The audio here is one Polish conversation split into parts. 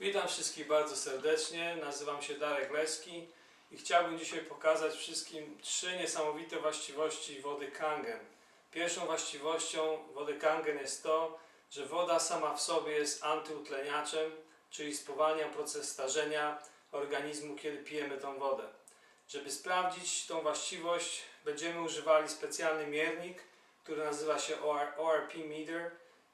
Witam wszystkich bardzo serdecznie. Nazywam się Darek Leski i chciałbym dzisiaj pokazać wszystkim trzy niesamowite właściwości wody Kangen. Pierwszą właściwością wody Kangen jest to, że woda sama w sobie jest antyutleniaczem, czyli spowalnia proces starzenia organizmu, kiedy pijemy tą wodę. Żeby sprawdzić tą właściwość, będziemy używali specjalny miernik, który nazywa się OR, ORP meter.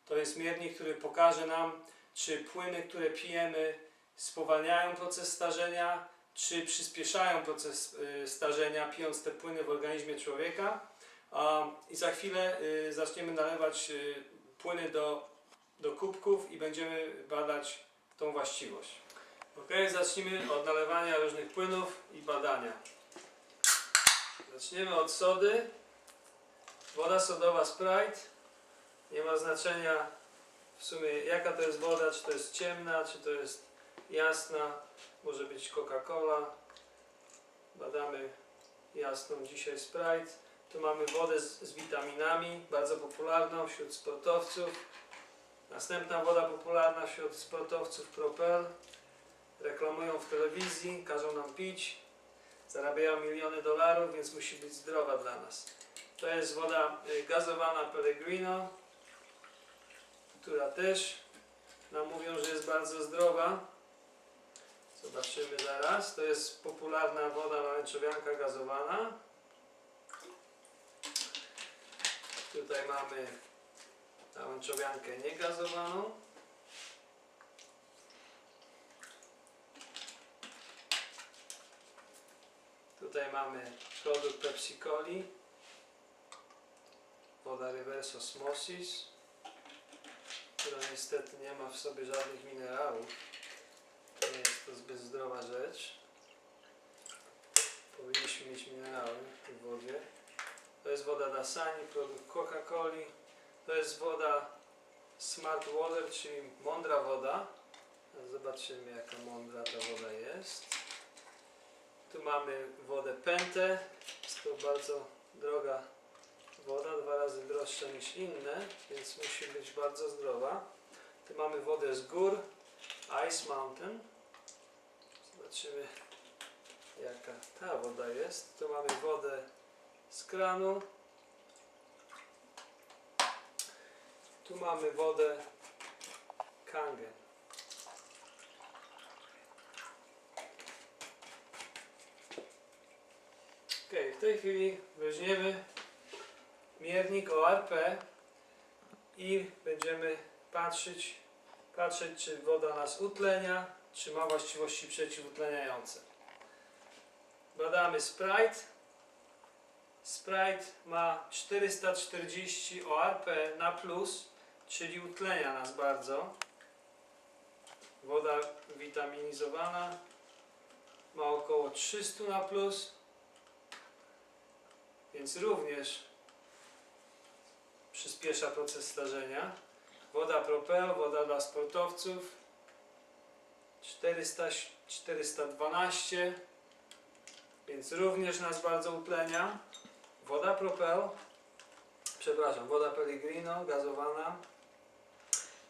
To jest miernik, który pokaże nam, czy płyny, które pijemy, spowalniają proces starzenia, czy przyspieszają proces y, starzenia, pijąc te płyny w organizmie człowieka. I za chwilę y, zaczniemy nalewać y, płyny do, do kubków i będziemy badać tą właściwość. Ok, zacznijmy od nalewania różnych płynów i badania. Zaczniemy od sody. Woda sodowa Sprite. Nie ma znaczenia w sumie jaka to jest woda, czy to jest ciemna, czy to jest jasna, może być Coca-Cola. Badamy jasną dzisiaj Sprite. Tu mamy wodę z, z witaminami, bardzo popularną wśród sportowców. Następna woda popularna wśród sportowców Propel. Reklamują w telewizji, każą nam pić. Zarabiają miliony dolarów, więc musi być zdrowa dla nas. To jest woda y, gazowana Pellegrino która też nam mówią, że jest bardzo zdrowa. Zobaczymy zaraz. To jest popularna woda małęczowianka gazowana. Tutaj mamy małęczowiankę niegazowaną. Tutaj mamy produkt Pepsi Coli. Woda reverse osmosis która niestety nie ma w sobie żadnych minerałów. Nie jest to zbyt zdrowa rzecz. Powinniśmy mieć minerały w wodzie. To jest woda Dasani, produkt Coca-Coli. To jest woda Smart Water, czyli mądra woda. Zobaczymy jaka mądra ta woda jest. Tu mamy wodę Pente. Jest to bardzo droga woda, dwa razy droższa niż inne, więc musi być bardzo zdrowa. Tu mamy wodę z gór, Ice Mountain. Zobaczymy jaka ta woda jest. Tu mamy wodę z kranu. Tu mamy wodę Kangen. Ok, w tej chwili weźmiemy miernik ORP i będziemy patrzeć, patrzeć czy woda nas utlenia, czy ma właściwości przeciwutleniające. Badamy Sprite. Sprite ma 440 ORP na plus, czyli utlenia nas bardzo. Woda witaminizowana ma około 300 na plus, więc również przyspiesza proces starzenia. Woda Propel, woda dla sportowców 400, 412 więc również nas bardzo utlenia. Woda Propel, przepraszam, woda Pellegrino gazowana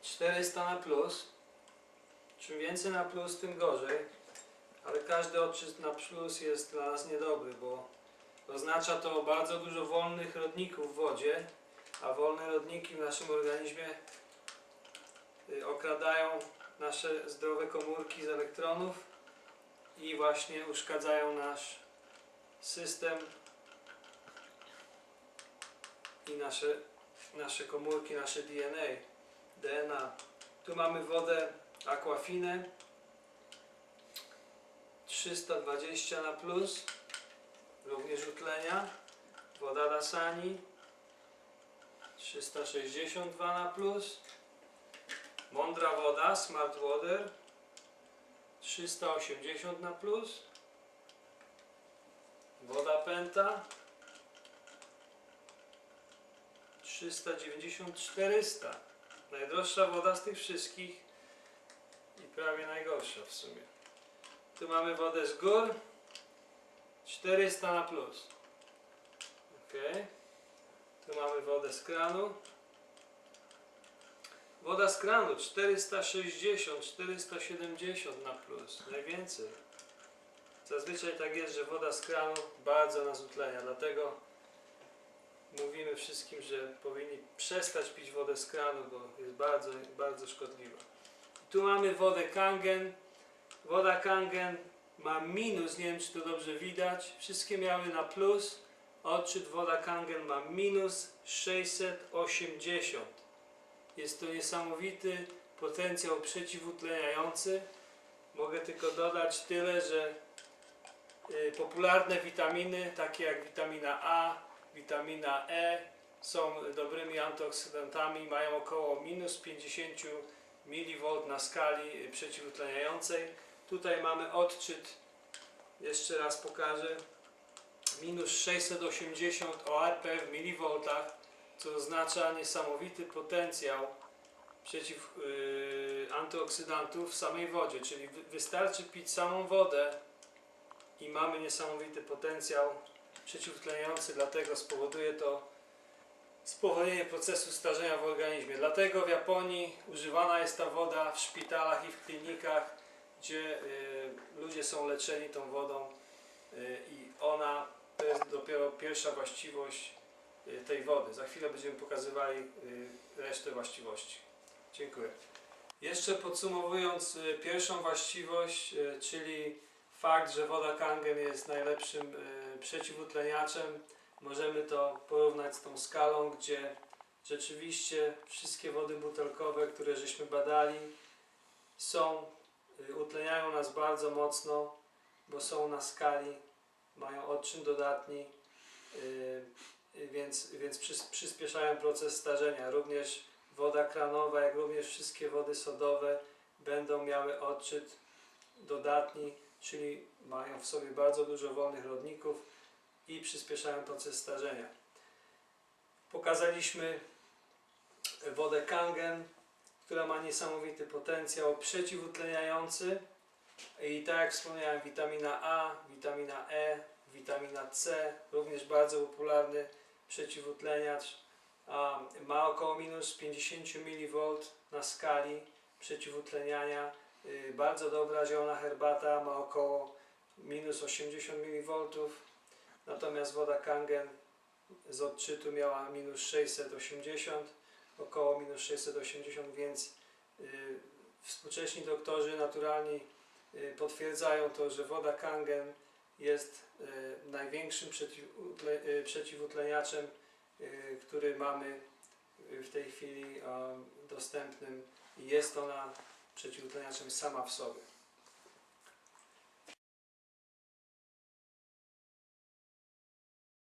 400 na plus. Czym więcej na plus, tym gorzej. Ale każdy odczyt na plus jest dla nas niedobry, bo oznacza to bardzo dużo wolnych rodników w wodzie, a wolne rodniki w naszym organizmie y, okradają nasze zdrowe komórki z elektronów i właśnie uszkadzają nasz system i nasze, nasze komórki, nasze DNA, DNA. Tu mamy wodę aquafinę 320 na plus, również utlenia. Woda Dasani 362 na plus. Mądra woda, Smart Water 380 na plus. Woda Penta 390 400. Najdroższa woda z tych wszystkich i prawie najgorsza w sumie. Tu mamy wodę z gór 400 na plus. Ok. Tu mamy wodę z kranu. Woda z kranu 460, 470 na plus, najwięcej. Zazwyczaj tak jest, że woda z kranu bardzo nas utlenia, dlatego mówimy wszystkim, że powinni przestać pić wodę z kranu, bo jest bardzo, bardzo szkodliwa. Tu mamy wodę Kangen. Woda Kangen ma minus, nie wiem czy to dobrze widać. Wszystkie miały na plus. Odczyt woda Kangen ma minus 680. Jest to niesamowity potencjał przeciwutleniający. Mogę tylko dodać tyle, że y, popularne witaminy, takie jak witamina A, witamina E, są dobrymi antyoksydantami, mają około minus 50 mV na skali y, przeciwutleniającej. Tutaj mamy odczyt, jeszcze raz pokażę, minus 680 ORP w milivoltach, co oznacza niesamowity potencjał przeciw yy, antyoksydantów w samej wodzie, czyli wy, wystarczy pić samą wodę i mamy niesamowity potencjał przeciwtleniający, dlatego spowoduje to spowolnienie procesu starzenia w organizmie. Dlatego w Japonii używana jest ta woda w szpitalach i w klinikach, gdzie y, ludzie są leczeni tą wodą y, i dopiero pierwsza właściwość y, tej wody. Za chwilę będziemy pokazywali y, resztę właściwości. Dziękuję. Jeszcze podsumowując y, pierwszą właściwość, czyli fakt, że woda Kangen jest najlepszym przeciwutleniaczem, możemy to porównać z tą skalą, gdzie rzeczywiście wszystkie wody butelkowe, które żeśmy badali, są, utleniają nas bardzo mocno, bo są na skali, mają odczyn dodatni, y, y, więc, więc przys- przyspieszają proces starzenia. Również woda kranowa, jak również wszystkie wody sodowe będą miały odczyt dodatni, czyli mają w sobie bardzo dużo wolnych rodników i przyspieszają proces starzenia. Pokazaliśmy wodę Kangen, która ma niesamowity potencjał przeciwutleniający i tak jak wspomniałem, witamina A, witamina E, witamina C, również bardzo popularny przeciwutleniacz, ma około minus 50 mV na skali przeciwutleniania. Y, Bardzo dobra zielona herbata ma około minus 80 mV, natomiast woda Kangen z odczytu miała minus 680, około minus 680, więc y, współcześni doktorzy naturalni potwierdzają to, że woda Kangen jest y, największym y, przeciwutleniaczem, y, który mamy y, w tej chwili dostępnym i jest ona przeciwutleniaczem sama w sobie.